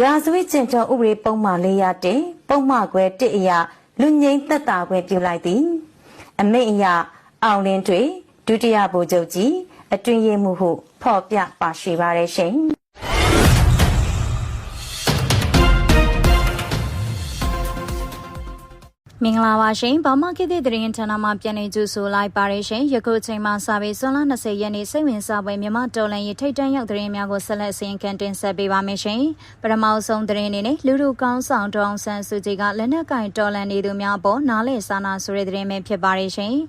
ရာဇဝတ်ကျင့်တော်ဥပဒေပုံမှန်၄ရတဲ့ပုံမှန်ခွဲ1အရာလူငိမ့်သက်တာခွဲပြုလိုက်သည် အမိတ်အရာအောင်လင်းတွေဒုတိယဗိုလ်ချုပ်ကြီးအတွင်ရေးမှုဟုဖော်ပြပါရှိပါရရှင် မင်္ဂလာပါရှင်။ဘာမကိတဲ့သတင်းဌာနမှပြန်လည်ကြိုဆိုလိုက်ပါရရှင်။ယခုချိန်မှစပြီးဇွန်လ20ရက်နေ့စိတ်ဝင်စားပွဲမြန်မာတော်လန်ရေးထိတ်တန့်ရောက်သတင်းများကိုဆက်လက်စီရင်ခံတင်ဆက်ပေးပါမယ်ရှင်။ပထမဆုံးသတင်းအနေနဲ့လူလူကောင်းဆောင်တောင်ဆန်းစုကြည်ကလက်နက်ကင်တော်လန်နေသူများပေါ်နားလေစာနာဆိုတဲ့သတင်းပဲဖြစ်ပါရရှင်။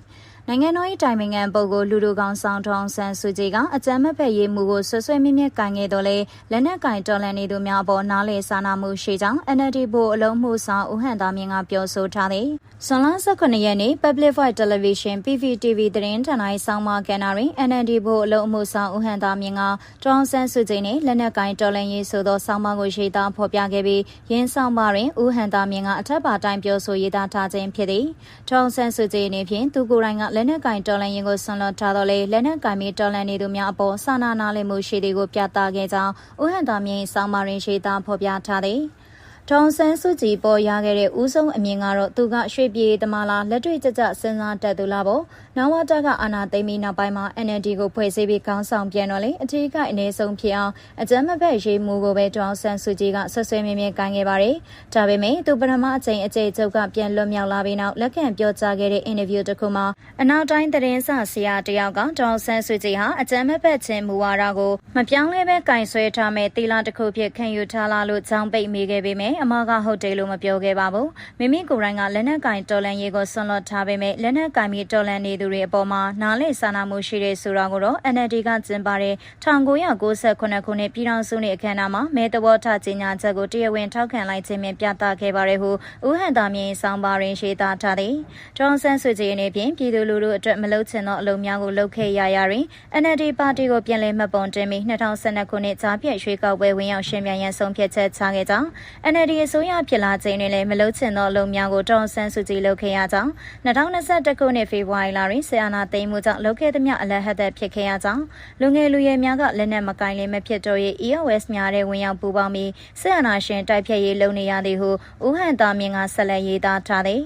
နိုင်ငံတော်၏တိုင်ပင်ခံပုဂ္ဂိုလ်လူလူကောင်ဆောင်ထောင်ဆန်းစုကြည်ကအကြမ်းမဖက်ရေးမှုကိုဆွဆွဲမြင့်မြတ်ကင်ခဲ့တော့လေလက်နက်ကင်တော်လန်နေသူများပေါ်နားလေစာနာမှုရှိကြောင်း NLD ဘို့အလုံးမှုဆောင်ဦးဟန်သားမြင့်ကပြောဆိုထားသည်။ဇွန်လ18ရက်နေ့ Public Voice Television PVTV သတင်းဌာန၏ဆောင်းပါးကဏ္ဍတွင် NLD ဘို့အလုံးမှုဆောင်ဦးဟန်သားမြင့်ကတောင်ဆန်းစုကြည်နှင့်လက်နက်ကင်တော်လန်ရေးဆိုသောဆောင်းပါးကိုရေးသားဖော်ပြခဲ့ပြီးရင်းဆောင်းပါးတွင်ဦးဟန်သားမြင့်ကအထက်ပါတိုင်းပြောဆိုရေးသားထားခြင်းဖြစ်သည်။တောင်ဆန်းစုကြည်အနေဖြင့်သူကိုယ်တိုင်ကလက်နက်ကင်တော်လန်ရင်ကိုဆွန်လွတ်ထားတော့လေလက်နက်ကင်မီတော်လန်နေသူများအပေါ်စာနာနာလည်မှုရှိသည်ကိုပြသခဲ့ကြောင်းဦးဟန်သာမြင့်ဆောင်းမရင်ရှိသားဖော်ပြထားသည်။ ဒေါန်ဆန်းစုကြည်ပေါ်ရခဲ့တဲ့ဦးဆုံးအမြင်ကတော့သူကရွှေပြည်တမလာလက်တွေ့ကြကြစဉ်းစားတတ်သူလားပေါ့။နောင်ဝတကအာနာသိမ့်ပြီးနောက်ပိုင်းမှာ NLD ကိုဖွဲ့စည်းပြီးခေါင်းဆောင်ပြန်တော့လေအထူးကအနေဆုံးဖြစ်အောင်အကြမ်းမဖက်ရေးမှုကိုပဲဒေါန်ဆန်းစုကြည်ကဆွဆွဲမြဲမြဲကိုင်းခဲ့ပါတယ်။ဒါပေမဲ့သူပထမအချိန်အကျိတ်ချုပ်ကပြန်လွတ်မြောက်လာပြီးနောက်လက်ခံပြောကြားခဲ့တဲ့အင်တာဗျူးတစ်ခုမှာအနောက်တိုင်းသတင်းစာဆရာတယောက်ကဒေါန်ဆန်းစုကြည်ဟာအကြမ်းမဖက်ခြင်းမူဝါဒကိုမပြောင်းလဲပဲကင်ဆွဲထားမဲ့တီလာတစ်ခုဖြစ်ခံယူထားလာလို့ကြောင်းပိတ်မိခဲ့ပေမဲ့အမကဟုတ်တယ်လို့မပြောခဲ့ပါဘူးမိမိကိုယ်တိုင်ကလက်နက်ကင်တော်လန်ရေးကိုဆွန်လွတ်ထားပေမဲ့လက်နက်ကင်ပြီးတော်လန်နေသူတွေအပေါ်မှာနားလေစာနာမှုရှိတဲ့ဆိုတာကိုတော့ NLD ကကျင်းပတဲ့1998ခုနှစ်ပြည်ထောင်စုနေ့အခမ်းအနားမှာမဲတဘောထကြီးညာချက်ကိုတရားဝင်ထောက်ခံလိုက်ခြင်းနဲ့ပြသခဲ့ပါတယ်ဟုဦးဟန်သာမြင့်ဆောင်ပါရင်ရှိသားထားသည်ဒေါန်ဆန်းစုကြည်အနေဖြင့်ပြည်သူလူထုအတွက်မလုပ်ချင်သောအလုပ်များကိုလုပ်ခဲ့ရရာတွင် NLD ပါတီကိုပြန်လည်မှတ်ပုံတင်ပြီး2012ခုနှစ်ကြားပြည့်ရွှေကောက်ပွဲဝင်ရောက်ရှင်ပြန်ရန်ဆုံးဖြတ်ချက်ချခဲ့ကြောင်း NLD အစိုးရဖြစ်လာချိန်တွင်လည်းမလုပ်ချင်သောအလုပ်များကိုဒေါန်ဆန်းစုကြည်လုပ်ခဲ့ရကြောင်း2021ခုနှစ်ဖေဖော်ဝါရီလတွင်ဆီယနာသိမ်းမှုကြောင့်လုပ်ခဲ့သမျှအလဟတ်သက်ဖြစ်ခဲ့ရကြောင်းလူငယ်လူရွယ်များကလက်နက်မကင်လင်းမဖြစ်တော့ရေး EOS များတဲ့ဝင်ရောက်ပူးပေါင်းပြီးဆီယနာရှင်တိုက်ဖြတ်ရေးလုပ်နေရသည်ဟုဦးဟန်တာမြင့်ကဆက်လက်ရေးသားထားသည်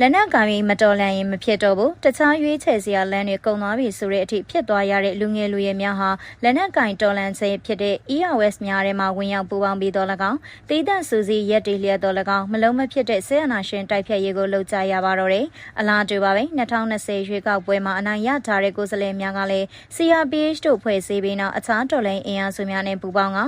လက်နက်ကင်ပြီးမတော်လန်ရင်မဖြစ်တော့ဘူးတခြားရွေးချယ်စရာလမ်းတွေကုန်သွားပြီဆိုတဲ့အထိဖြစ်သွားရတဲ့လူငယ်လူရွယ်များဟာလက်နက်ကင်တော်လန်စေဖြစ်တဲ့ EOS များထဲမှာဝင်ရောက်ပူးပေါင်းပြီးတော့၎င်းတေးသန့်စူစီရက်တီလျက်တော့၎င်းမလုံးမဖြစ်တဲ့ဆေးအနာရှင်တိုက်ဖြတ်ရေးကိုလှုပ်ကြရပါတော့တယ်အလားတူပါပဲ2020ရွေးကောက်ပွဲမှာအနိုင်ရထားတဲ့ကိုယ်စားလှယ်များကလည်း CRPH တို့ဖွဲ့စည်းပြီးနောက်အခြားတော်လှန်အင်အားစုများနဲ့ပူးပေါင်းက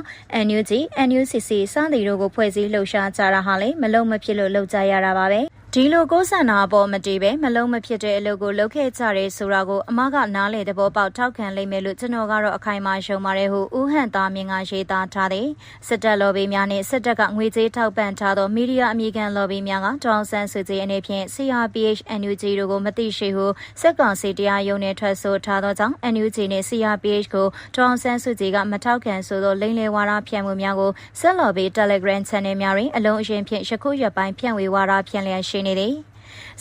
NUG, NUCC စသည်တို့ကိုဖွဲ့စည်းလှုပ်ရှားကြတာဟာလည်းမလုံးမဖြစ်လို့လှုပ်ကြရတာပါပဲ ဒီလိုကိုဆန္ဒအပေါ်မတည်ပဲမလုံးမဖြစ်တဲ့အလုပ်ကိုလုပ်ခဲ့ကြတယ်ဆိုတာကိုအမကနားလေသဘောပေါက်ထောက်ခံလိမ့်မယ်လို့ကျွန်တော်ကတော့အခိုင်အမာရှုံပါတယ်ဟုဦးဟန်သားမြင့်ကရေးသားထားတယ်စစ်တပ်လော်ဘီများနဲ့စစ်တပ်ကငွေကြေးထောက်ပံ့ထားသောမီဒီယာအမိခံလော်ဘီများကတောင်ဆန်းစုကြည်အနေဖြင့် CRPH NUG တို့ကိုမသိရှိဟုစစ်ကောင်စီတရားရုံးနဲ့ထွက်ဆိုထားသောကြောင့် NUG နဲ့ CRPH ကိုတောင်ဆန်းစုကြည်ကမထောက်ခံဆိုသောလိမ့်လေဝါဒဖြန့်မှုများကိုဆက်လော်ဘီ Telegram Channel များတွင်အလုံးအရင်ဖြင့်ယခုရက်ပိုင်းဖြန့်ဝေဝါဒဖြန့်လျက်ရှိနေသည်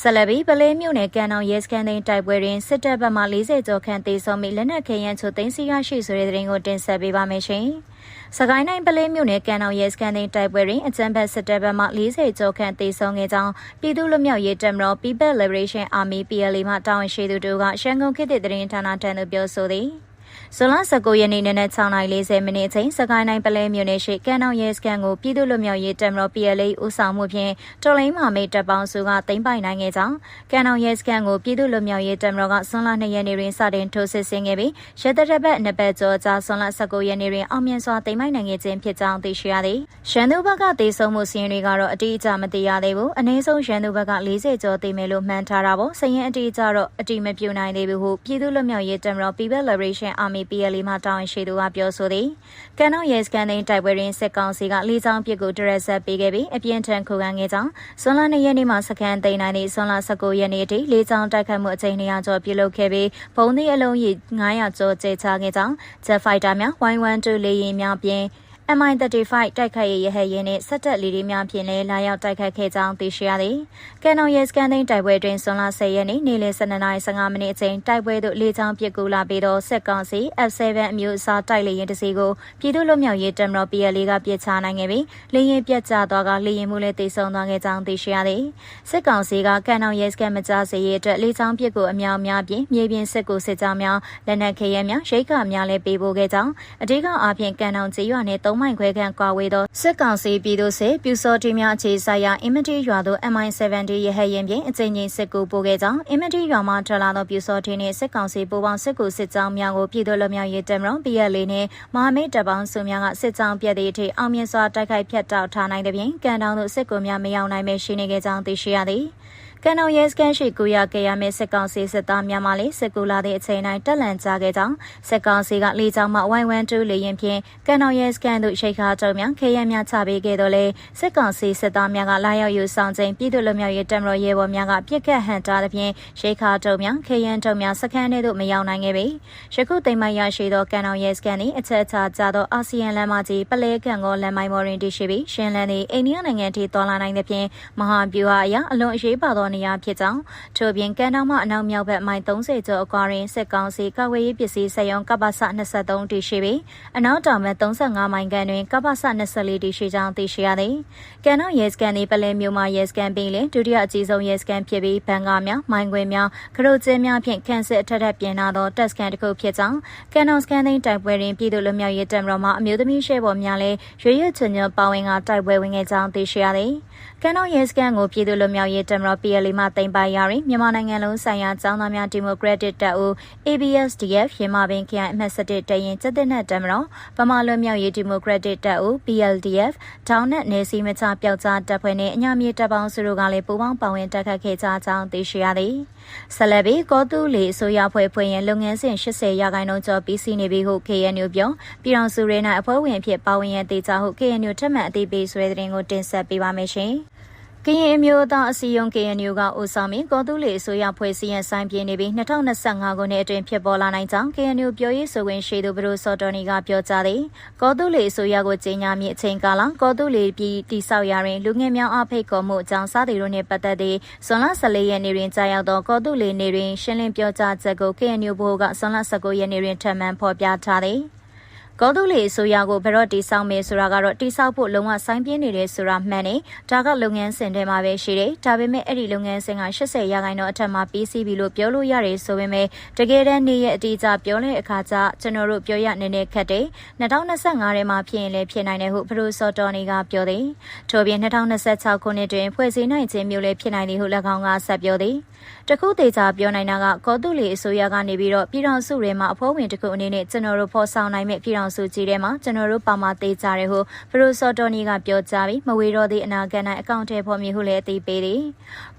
ဆက်လက်ပြီးပလဲမြို့နယ်ကန်အောင်ရဲစခန်းသိမ်းတိုက်ပွဲတွင်စစ်တပ်ဘက်မှ40ကျော်ခန့်တေဆုံးပြီးလက်နက်ခဲယမ်းချို့သိမ်းဆီးရရှိဆိုတဲ့သတင်းကိုတင်ဆက်ပေးပါမယ်ရှင်။စကိုင်းတိုင်းပလဲမြို့နယ်ကန်အောင်ရဲစခန်းသိမ်းတိုက်ပွဲတွင်အကြမ်းဖက်စစ်တပ်ဘက်မှ40ကျော်ခန့်တေဆုံးခဲ့ကြောင်းပြည်သူ့လူမျိုးရေးတပ်မတော် People Liberation Army PLA မှတာဝန်ရှိသူတို့ကရှမ်းကုန်ခေတ်သစ်သတင်းဌာနထံသို့ပြောဆိုသည်။ ဇွန်လ19ရက်နေ့နနက်6:40မိနစ်အချိန်စကိုင်းတိုင်းပလဲမြို့နယ်ရှိကန်အောင်ရဲစခန်းကိုပြည်သူ့လူမျိုးရေးတပ်မတော် PLA ဦးဆောင်မှုဖြင့်တော်လိုင်းမာမိတ်တပ်ပေါင်းစုကတင်ပိုင်နိုင်ခဲ့ကြောင်းကန်အောင်ရဲစခန်းကိုပြည်သူ့လူမျိုးရေးတပ်မတော်ကဇွန်လ2ရက်နေ့တွင်စတင်ထိုးစစ်ဆင်ခဲ့ပြီးရတရက်ဘက်နှစ်ပတ်ကျော်ကြာဇွန်လ19ရက်နေ့တွင်အောင်မြင်စွာတင်ပိုင်နိုင်ခဲ့ခြင်းဖြစ်ကြောင်းသိရှိရသည်။ရှမ်းသူဘက်ကတေဆုံးမှုစီးရင်တွေကတော့အတိအကျမသိရသေးဘူး။အနည်းဆုံးရှမ်းသူဘက်က40ကျော်သိမယ်လို့မှန်းထားတာပေါ့။စရင်အတိအကျတော့အတိမပြုနိုင်သေးဘူးဟုပြည်သူ့လူမျိုးရေးတပ်မတော် People Liberation Army PLA မှတာဝန်ရှိသူကပြောဆိုသည်။ကန်တော့ရဲစကန်သိန်းတိုက်ပွဲတွင်စစ်ကောင်စီကလေးချောင်းပစ်ကိုဒရက်ဆက်ပေးခဲ့ပြီးအပြင်းထန်ခုခံခဲ့ကြောင်းဇွန်လ2ရက်နေ့မှာစကန်သိန်းနိုင်သည့်ဇွန်လ19ရက်နေ့အထိလေးချောင်းတိုက်ခိုက်မှုအကြိမ်200ကျော်ပြုလုပ်ခဲ့ပြီးဘုံသည့်အလုံးရေ900ကျော်ကျချခဲ့ကြောင်းဂျက်ဖိုက်တာများ Y12 လေယာဉ်များပြင် MI35 တိုက်ခိုက်ရေးရဟတ်ယာဉ်နှင့်ဆက်တက်လီဒီများဖြင့်လည်းလာရောက်တိုက်ခိုက်ခဲ့ကြောင်းသိရှိရသည်။ကန်နောင်ရဲစကန်သိန်းတိုက်ပွဲတွင်ဇွန်လ10ရက်နေ့နေ့လယ်12:15မိနစ်အချိန်တိုက်ပွဲသို့လေကြောင်းပစ်ကူလာပြီးသောစစ်ကောင်စီ F7 အမျိုးအစားတိုက်လေယာဉ်တစ်စီးကိုပြည်သူ့လွတ်မြောက်ရေးတပ်မတော် PLA ကပစ်ချနိုင်ခဲ့ပြီးလေယာဉ်ပြတ်ကျသွားကလေယာဉ်မှုလည်းတိတ်ဆုံသွားခဲ့ကြောင်းသိရှိရသည်။စစ်ကောင်စီကကန်နောင်ရဲစကန်မကြားစေရေးအတွက်လေကြောင်းပစ်ကူအများအများဖြင့်မြေပြင်စစ်ကူစစ်ကြောင်းများလက်နက်ခဲယမ်းများရိတ်ခါများလည်းပေးပို့ခဲ့ကြောင်းအထူးအားဖြင့်ကန်နောင်ကျေးရွာနှင့်၃မိုင်ခွဲခန့်ကွာဝေးသောစစ်ကောင်စီပြည်သူ့စစ်ပြူစောတီများအခြေဆိုင်ရာအင်မတီရွာသို့ MI70 ရဟတ်ယာဉ်ဖြင့်အကြိမ်ကြိမ်စစ်ကူပို့ခဲ့ကြောင်းအင်မတီရွာမှထွက်လာသောပြူစောတီနှင့်စစ်ကောင်စီပူးပေါင်းစစ်ကူစစ်ကြောင်းများကိုပြည်သူ့လူမျိုးရေးတပ်မတော် PLA နှင့်မဟာမိတ်တပ်ပေါင်းစုများကစစ်ကြောင်းပြည့်သည့်အထိအောင်မြင်စွာတိုက်ခိုက်ဖျက်တောက်ထားနိုင်တဲ့ပြင်ကန်တောင်သို့စစ်ကူများမရောက်နိုင်ပဲရှိနေခဲ့ကြောင်းသိရှိရသည်။ ကန်အောင်ရဲစကန်ရှိကူရကေရမဲစစ်ကောင်စီစစ်သားများမှလည်းစစ်ကူလာတဲ့အချိန်တိုင်းတက်လန့်ကြခဲ့ကြောင်းစစ်ကောင်စီကလေကြောင်းမှဝိုင်းဝန်းတူးလေရင်ဖြင့်ကန်အောင်ရဲစကန်တို့ရှိခါတုံများခေရများချပေးခဲ့တော့လေစစ်ကောင်စီစစ်သားများကလာရောက်ယူဆောင်ခြင်းပြည်သူ့လူမျိုးရေးတပ်မတော်ရဲဘော်များကပြစ်ခတ်ဟန်တာသဖြင့်ရှိခါတုံများခေရန်တုံများစခန်းထဲသို့မရောက်နိုင်ခဲ့ပေယခုတိမ်မိုင်ရရှိသောကန်အောင်ရဲစကန်၏အချက်အချာကြသောအာဆီယံလမ်းမကြီးပလဲကန်ကိုလမ်းမိုင်မော်ရင်တရှိပြီးရှင်းလန်းသည့်အိန္ဒိယနိုင်ငံထိတော်လာနိုင်သဖြင့်မဟာဗျူဟာအရအလွန်အရေးပါသောနေရာဖြစ်ကြောင်းထို့ပြင်ကန်တောင်မှအနောက်မြောက်ဘက်မိုင်30ကျော်အကွာတွင်စစ်ကောင်စီကာဝေးရေးပစ္စည်းစက်ရုံကပ္ပစ23တီရှိပြီးအနောက်တောင်ဘက်35မိုင်ခန့်တွင်ကပ္ပစ24တီရှိကြောင်းသိရှိရသည်။ကန်တောင်ရဲစကန်သည်ပလဲမြို့မှာရဲစကန်ပြီးလင်ဒုတိယအကြီးဆုံးရဲစကန်ဖြစ်ပြီးဘန်ကားများမိုင်ခွေများခရုကျင်းများဖြင့်ခန့်စစ်အထက်ထပ်ပြင်လာသောတက်စကန်တစ်ခုဖြစ်ကြောင်းကန်တောင်စကန်သိန်းတိုက်ပွဲတွင်ပြည်သူ့လူမျိုးရေးတပ်မတော်မှအမျိုးသမီးရှေ့ပေါ်များလည်းရွေရွချွန်ချွန်ပါဝင်ကတိုက်ပွဲဝင်ခဲ့ကြောင်းသိရှိရသည်။ ကန်တောင်ရဲစကန်ကိုပြည်သူ့လူမျိုးရေးတပ်မတော် PLA မှတင်ပိုင်ရာတွင်မြန်မာနိုင်ငံလုံးဆိုင်ရာကျောင်းသားများဒီမိုကရက်တစ်တပ်ဦး ABSDF ရမပင်ခရိုင်အမှတ်7တရင်စစ်တပ်နဲ့တပ်မတော်ဗမာလွတ်မြောက်ရေးဒီမိုကရက်တစ်တပ်ဦး PLDF ဒေါင်းနဲ့နေစီမချပျောက်ကြားတပ်ဖွဲ့နဲ့အညာမြေတပ်ပေါင်းစုတို့ကလည်းပူးပေါင်းပါဝင်တက်ခတ်ခဲ့ကြကြောင်းသိရှိရသည်ဆက်လက်ပြီးကောတူလီအစိုးရဖွဲ့ဖွဲ့ရင်လုပ်ငန်းစဉ်80ရာခိုင်နှုန်းကျော်ပြီးစီးနေပြီဟု KNU ပြောပြည်တော်စုရဲ၌အဖွဲ့ဝင်ဖြစ်ပါဝင်ရတဲ့ကြောင့် KNU ထက်မှန်အသိပေးဆွဲတဲ့တင်ကိုတင်ဆက်ပေးပါမယ်ရှင်။ကရင်အမျိုးသားအစည်းအရုံး KNU ကဦးဆောင်ပြီးကောတူးလီအစိုးရဖွဲ့စည်းရန်ဆိုင်ပြနေပြီး2025ခုနှစ်အတွင်းဖြစ်ပေါ်လာနိုင်ကြောင်း KNU ပြောရေးဆိုခွင့်ရှိသူဘရိုစော်တော်နီကပြောကြားသည်ကောတူးလီအစိုးရကိုကြီးညာမည့်အချိန်ကာလကောတူးလီပြည်တိဆောက်ရာတွင်လူငယ်များအဖိတ်ခေါ်မှုအကြောင်းစသည်တို့နှင့်ပတ်သက်သည့်ဇွန်လ14ရက်နေ့တွင်ကြာရောက်သောကောတူးလီနေ့တွင်ရှင်းလင်းပြောကြားချက်ကို KNU ဘိုးကဇွန်လ19ရက်နေ့တွင်ထပ်မံဖော်ပြထားသည် ကောဒုလေအစိုးရကိုဘယ်တော့တိဆောက်မယ်ဆိုတာကတော့တိဆောက်ဖို့လုံးဝဆိုင်းပြင်းနေတဲ့ဆိုတာမှန်နေဒါကလုပ်ငန်းစဉ်တွေမှာပဲရှိတယ်ဒါပေမဲ့အဲ့ဒီလုပ်ငန်းစဉ်က80ရာခိုင်နှုန်းအထက်မှာပြီးစီးပြီလို့ပြောလို့ရတယ်ဆိုပေမဲ့တကယ်တမ်းနေ့ရက်အတိအကျပြောတဲ့အခါကျကျွန်တော်တို့ပြောရနေနေခက်တယ်2025ထဲမှာဖြစ်ရင်လည်းဖြစ်နိုင်တယ်ဟုဘရိုစော်တော်နေကပြောသည်ထို့ပြင်2026ခုနှစ်တွင်ဖွဲ့စည်းနိုင်ခြင်းမျိုးလည်းဖြစ်နိုင်သည်ဟု၎င်းကဆက်ပြောသည် တခုသေးချာပြောနိုင်တာကကောတုလီအစိုးရကနေပြီးတော့ပြည်တော်စုတွေမှာအဖွဲ့ဝင်တခုအနေနဲ့ကျွန်တော်တို့ဖော်ဆောင်နိုင်မဲ့ပြည်တော်စုကြီးထဲမှာကျွန်တော်တို့ပါမသေးကြတယ်ဟုဘရိုစော်တော်နီကပြောကြားပြီးမဝေတော့သည့်အနာဂတ်၌အကောင့်ထဲဖော်မြင်ဟုလည်းအသိပေးသည်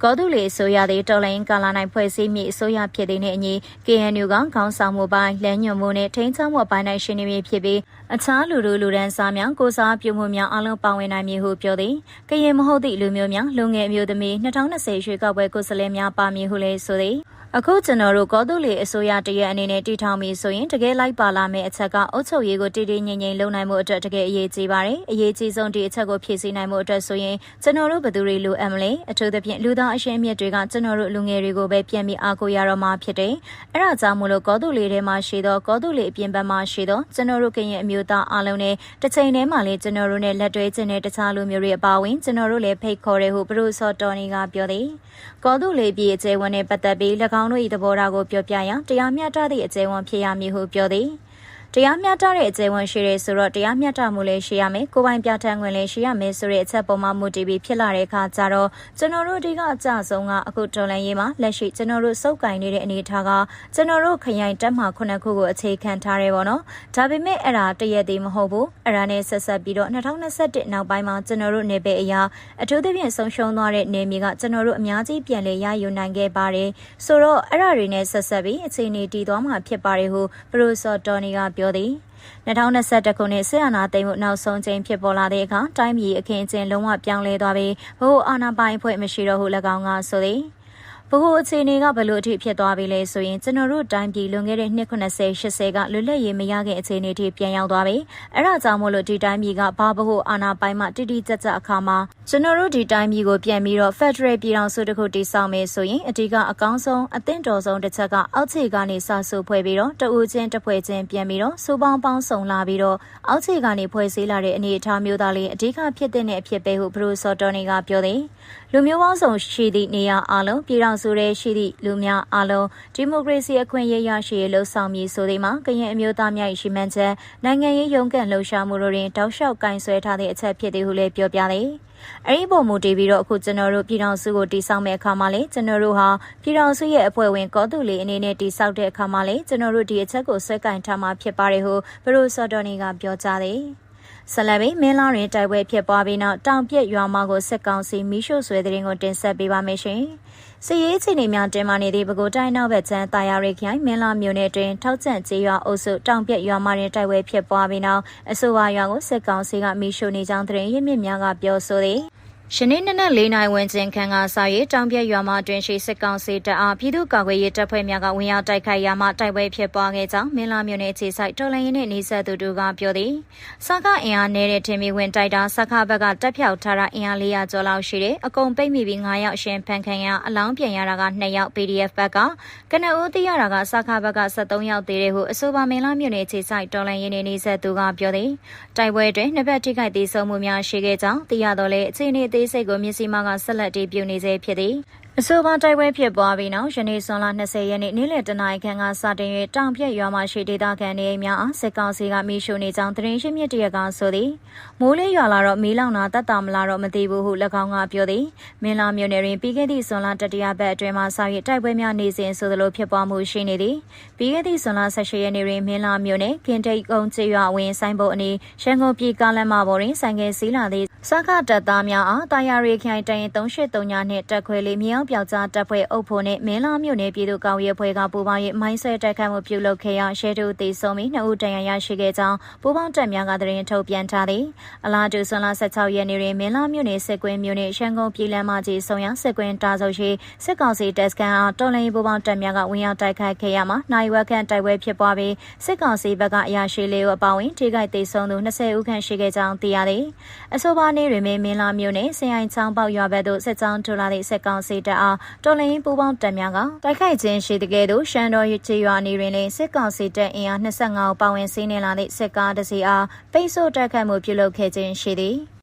ကောတုလီအစိုးရသည်တော်လိုင်းကာလာ၌ဖွဲ့စည်းမိအစိုးရဖြစ်တဲ့နှင့်အညီ KNU ကခေါင်းဆောင်မှုပိုင်းလက်ညွှန်မှုနှင့်ထိန်းချောင်းမှုပိုင်း၌ရှင်နေမည်ဖြစ်ပြီးအခြားလူတို့လူဒန်းစားများကိုစားပြုမှုများအလုံးပါဝင်နိုင်မည်ဟုပြောသည်ကရင်မဟုတ်သည့်လူမျိုးများလူငယ်အမျိုးသမီး2020ရွေးကောက်ပွဲကိုယ်စားလှယ်များပါမည်ဟုလည်းဆိုသည် အခုကျွန်တော်တို့ကောတူလီအစိုးရတရက်အနေနဲ့တည်ထောင်ပြီးဆိုရင်တကယ်လိုက်ပါလာမယ့်အချက်ကအုပ်ချုပ်ရေးကိုတည်တည်ငြိမ်ငြိမ်လုပ်နိုင်မှုအတွက်တကယ်အရေးကြီးပါတယ်။အရေးကြီးဆုံးဒီအချက်ကိုဖြည့်ဆည်းနိုင်မှုအတွက်ဆိုရင်ကျွန်တော်တို့ဘယ်သူတွေလိုအပ်မလဲ။အထူးသဖြင့်လူသားအရှင်းမြစ်တွေကကျွန်တော်တို့လူငယ်တွေကိုပဲပြန်ပြီးအားကိုးရတော့မှဖြစ်တယ်။အဲဒါကြောင့်မို့လို့ကောတူလီထဲမှာရှိသောကောတူလီအပြင်ဘက်မှာရှိသောကျွန်တော်တို့ကရင်အမျိုးသားအားလုံးနဲ့တစ်ချိန်တည်းမှာလည်းကျွန်တော်တို့နဲ့လက်တွဲခြင်းနဲ့တခြားလူမျိုးတွေအပါအဝင်ကျွန်တော်တို့လည်းဖိတ်ခေါ်တယ်ဟုဘရုစောတော်နီကပြောသည်။ကောတူလီပြည်အကျဲဝန်နဲ့ပတ်သက်ပြီး၎င်းတို့၏သဘောထားကိုပြောပြရန်တရားမျှတသည့်အကျဲဝန်ဖြစ်ရမည်ဟုပြောသည်။ တရားမျှတတဲ့အကျယ်ဝန်ရှိတဲ့ဆိုတော့တရားမျှတမှုလည်းရှိရမယ်ကိုပိုင်ပြဋ္ဌာန်းခွင့်လည်းရှိရမယ်ဆိုတဲ့အချက်ပေါ်မှာမူတည်ပြီးဖြစ်လာတဲ့အခါကျတော့ကျွန်တော်တို့ဒီကအကြဆုံးကအခုတော်လန်ရေးမှာလက်ရှိကျွန်တော်တို့စုပ်ကင်နေတဲ့အနေအထားကကျွန်တော်တို့ခရိုင်တက်မှခုနှစ်ခုကိုအခြေခံထားရဲပေါ့နော်ဒါပေမဲ့အဲ့ဒါတရက်သေးမဟုတ်ဘူးအဲ့ဒါနဲ့ဆက်ဆက်ပြီးတော့2021နောက်ပိုင်းမှာကျွန်တော်တို့နေပေအရာအထူးသဖြင့်ဆုံးရှုံးသွားတဲ့နေမြေကကျွန်တော်တို့အများကြီးပြန်လည်ရယူနိုင်ခဲ့ပါတယ်ဆိုတော့အဲ့ဒါတွေနဲ့ဆက်ဆက်ပြီးအခြေအနေတည်သွားမှာဖြစ်ပါတယ်ဟုပရိုဆော်တော်နီကပြောသည်2021ခုနှစ်ဆက်အာဏာသိမ်းမှုနောက်ဆုံးချိန်ဖြစ်ပေါ်လာတဲ့အခါတိုင်းပြည်အခင်းအကျင်းလုံးဝပြောင်းလဲသွားပြီးဘိုးအာဏာပိုင်အဖွဲ့မရှိတော့ဟု၎င်းကဆိုသည် ဘဟုအခြေအနေကဘလို့အထိဖြစ်သွားပြီလဲဆိုရင်ကျွန်တော်တို့တိုင်းပြည်လွန်ခဲ့တဲ့နှစ်90 80ကလွတ်လပ်ရေးမရခင်အခြေအနေထိပြန်ရောက်သွားပြီအဲ့ဒါကြောင့်မို့လို့ဒီတိုင်းပြည်ကဘာဘဟုအာဏာပိုင်းမှတိတိကျကျအခါမှာကျွန်တော်တို့ဒီတိုင်းပြည်ကိုပြန်ပြီးတော့ Federal ပြည်ထောင်စုတစ်ခုတည်ဆောက်မယ်ဆိုရင်အဓိကအကောင်းဆုံးအသင့်တော်ဆုံးတစ်ချက်ကအောက်ခြေကနေစဆူဖွဲ့ပြီးတော့တအူချင်းတစ်ဖွဲ့ချင်းပြန်ပြီးတော့စူပေါင်းပေါင်းစုံလာပြီးတော့အောက်ခြေကနေဖွဲ့စည်းလာတဲ့အနေအထားမျိုးသားလေးအဓိကဖြစ်တဲ့အဖြစ်ပဲဟုဘရိုစော်တော်နေကပြောတယ်လူမျိုးပေါင်းစုံရှိသည့်နေရာအလုံးပြည်ထောင်စုရဲ့ရှိသည့်လူများအလုံးဒီမိုကရေစီအခွင့်အရေးရရှိရေးလှုံ့ဆော်မည်ဆိုသည်မှာကရင်အမျိုးသားများ၏ရှိမှန်းချက်နိုင်ငံရေးရုံးကန်လှုပ်ရှားမှုတို့တွင်တောက်လျှောက်ကင်ဆယ်ထားတဲ့အချက်ဖြစ်သည်ဟုလည်းပြောပြတယ်။အဲဒီပုံမူတည်ပြီးတော့အခုကျွန်တော်တို့ပြည်ထောင်စုကိုတည်ဆောက်မဲ့အခါမှာလေကျွန်တော်တို့ဟာပြည်ထောင်စုရဲ့အဖွဲ့ဝင်ကောသူလေးအနေနဲ့တည်ဆောက်တဲ့အခါမှာလေကျွန်တော်တို့ဒီအချက်ကိုဆွဲကင်ထားမှာဖြစ်ပါတယ်ဟုဘရိုစော်တော်နီကပြောကြားတယ်။ ဆလဘိမင်းလာရင်တိုက်ပွဲဖြစ်ပွားပြီးနောက်တောင်ပြက်ရွာမကိုစစ်ကောင်စီမီးရှို့ဆွဲတဲ့ရင်ကိုတင်ဆက်ပေးပါမယ်ရှင်။စီရေးချင်းတွေများတင်မာနေသည့်ပဲခူးတိုင်းနောက်ဘက်ကျန်းတာယာရိခိုင်မင်းလာမြို့နယ်တွင်ထောက်ကျန့်ကျေးရွာအုပ်စုတောင်ပြက်ရွာမတွင်တိုက်ပွဲဖြစ်ပွားပြီးနောက်အဆိုပါရွာကိုစစ်ကောင်စီကမီးရှို့နေကြောင်းသတင်းရင်းမြစ်များကပြောဆိုသည်။ ရှနေ့နနက်၄နိုင်ဝန်းကျင်ခန်းကစာရေးတောင်ပြက်ရွာမှာတွင်ရှိစစ်ကောင်စီတပ်အားပြည်သူ့ကာကွယ်ရေးတပ်ဖွဲ့များကဝင်ရောက်တိုက်ခိုက်ရာမှာတိုက်ပွဲဖြစ်ပွားခဲ့ကြောင်းမင်းလာမြို့နယ်ခြေဆိုင်တော်လိုင်းရင်နှင့်နေဆက်သူတို့ကပြောသည်စကားအင်အားနေတဲ့ထင်မီဝင်တိုက်တာစကားဘက်ကတက်ဖြောက်ထားတာအင်အား400ကျော်လောက်ရှိတယ်အကုန်ပိတ်မိပြီး9ယောက်အရှင်ဖန်ခံရအလောင်းပြန်ရတာက2ယောက် PDF ဘက်ကကနဦးသိရတာကစကားဘက်က73ယောက်သေးတယ်ဟုအဆိုပါမင်းလာမြို့နယ်ခြေဆိုင်တော်လိုင်းရင်နှင့်နေဆက်သူကပြောသည်တိုက်ပွဲတွင်နှစ်ဖက်ထိခိုက်သေးဆုံးမှုများရှိခဲ့ကြောင်းသိရတော့လေအခြေအနေသေးစိတ်ကိုမျက်စိမှကဆက်လက်တည်ပြုနေစေဖြစ်သည် အဆိုပါတိုက်ပွဲဖြစ်ပွားပြီးနောက်ယနေ့ဇွန်လ20ရက်နေ့နေ့လယ်တနာရီခန့်ကစတင်၍တောင်ပြက်ရွာမှာရှိဒေသခံနေအိမ်များအားစစ်ကောင်စီကမိရှုနေကြောင်းသတင်းရှင်းမြစ်တရကဆိုသည်မိုးလေးရွာလာတော့မီးလောင်တာတတ်တာမလားတော့မသိဘူးဟု၎င်းကပြောသည်မင်းလာမြို့နယ်တွင်ပြီးခဲ့သည့်ဇွန်လတတိယပတ်အတွင်းမှာစ၍တိုက်ပွဲများနေစဉ်ဆိုသလိုဖြစ်ပွားမှုရှိနေသည်ပြီးခဲ့သည့်ဇွန်လ18ရက်နေ့တွင်မင်းလာမြို့နယ်ကင်တိတ်ကုန်းကျေးရွာဝင်ဆိုင်ဘုတ်အနီးရန်ကုန်ပြည်ကားလမ်းမပေါ်တွင်ဆိုင်ကယ်စီးလာသည့်စကားတပ်သားများအားတာယာရီခိုင်တရင်383ညနှင့်တက်ခွဲလေးမြောက်ပြောက်ကြားတပ်ဖွဲ့အုပ်ဖို့နှင့်မင်းလာမြို့နယ်ပြည်သူ့ကောင်းရေးအဖွဲ့ကပူးပေါင်း၍မိုင်းဆွဲတိုက်ခိုက်မှုပြုလုပ်ခဲ့ရာရှဲတူတေဆုံးပြီးနှစ်ဦးတန်ရာရရှိခဲ့ကြောင်းပူးပေါင်းတပ်များကသတင်းထုတ်ပြန်ထားသည်အလားတူဆွန်လ16ရက်နေ့တွင်မင်းလာမြို့နယ်စစ်ကွင်းမြို့နယ်ရှမ်းကုန်းပြည်လမ်းမကြီးဆုံရစစ်ကွင်းတာဆုပ်ရှိစစ်ကောင်စီတပ်စခန်းအားတော်လိုင်းပူးပေါင်းတပ်များကဝင်ရောက်တိုက်ခိုက်ခဲ့ရမှာနိုင်ဝက်ခန့်တိုက်ပွဲဖြစ်ပွားပြီးစစ်ကောင်စီဘက်ကအရာရှိလေးဦးအပါအဝင်ထိခိုက်ဒေဆုံးသူ20ဦးခန့်ရှိခဲ့ကြောင်းသိရသည်အဆိုပါနေ့တွင်မင်းလာမြို့နယ်စင်အိုင်ချောင်းပေါက်ရွာဘက်သို့စစ်ကြောင်းထိုးလာသည့်စစ်ကောင်စီတပ်အားတော်လိုင်းပူးပေါင်းတပ်များကတိုက်ခိုက်ခြင်းရှိတဲ့ကဲ့သို့ရှမ်းတော်ရချေရွာနေတွင်လည်းစစ်ကောင်စီတပ်အင်အား25ဦးပါဝင်စီးနှင်လာသည့်စစ်ကားတစ်စီးအားပိတ်ဆို့တိုက်ခိုက်မှုပြုလုပ်ခဲ့ခြင်းရှိသည်။